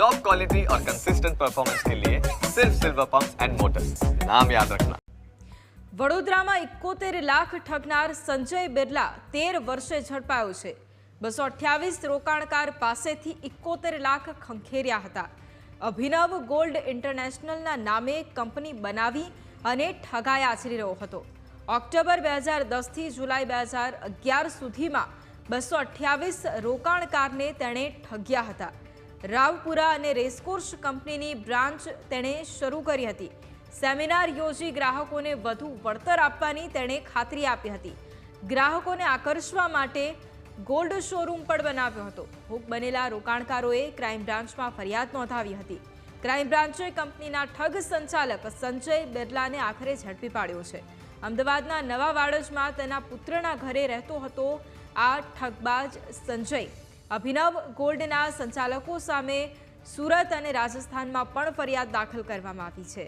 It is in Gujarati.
टॉप क्वालिटी और कंसिस्टेंट परफॉर्मेंस के लिए सिर्फ सिल्वर पंप एंड मोटर्स नाम याद रखना વડોદરામાં એકોતેર લાખ ઠગનાર સંજય બિરલા તેર વર્ષે ઝડપાયો છે બસો અઠ્યાવીસ રોકાણકાર પાસેથી એકોતેર લાખ ખંખેર્યા હતા અભિનવ ગોલ્ડ ઇન્ટરનેશનલના નામે કંપની બનાવી અને ઠગાઈ આચરી રહ્યો હતો ઓક્ટોબર બે હજાર દસથી જુલાઈ બે હજાર અગિયાર સુધીમાં બસો અઠ્યાવીસ રોકાણકારને તેણે ઠગ્યા હતા રાવપુરા અને રેસકોર્સ કંપનીની બ્રાન્ચ તેણે શરૂ કરી હતી. સેમિનાર યોજી ગ્રાહકોને વધુ વળતર આપવાની તેણે ખાતરી આપી હતી. ગ્રાહકોને આકર્ષવા માટે ગોલ્ડ શોરૂમ પણ બનાવ્યો હતો. ભોગ બનેલા રોકાણકારોએ ક્રાઇમ બ્રાન્ચમાં ફરિયાદ નોંધાવી હતી. ક્રાઇમ બ્રાન્ચે કંપનીના ઠગ સંચાલક સંજય બિરલાને આખરે ઝડપી પાડ્યો છે. અમદાવાદના નવા વાડજમાં તેના પુત્રના ઘરે રહેતો હતો આ ઠગબાજ સંજય. અભિનવ ગોલ્ડના સંચાલકો સામે સુરત અને રાજસ્થાનમાં પણ ફરિયાદ દાખલ કરવામાં આવી છે.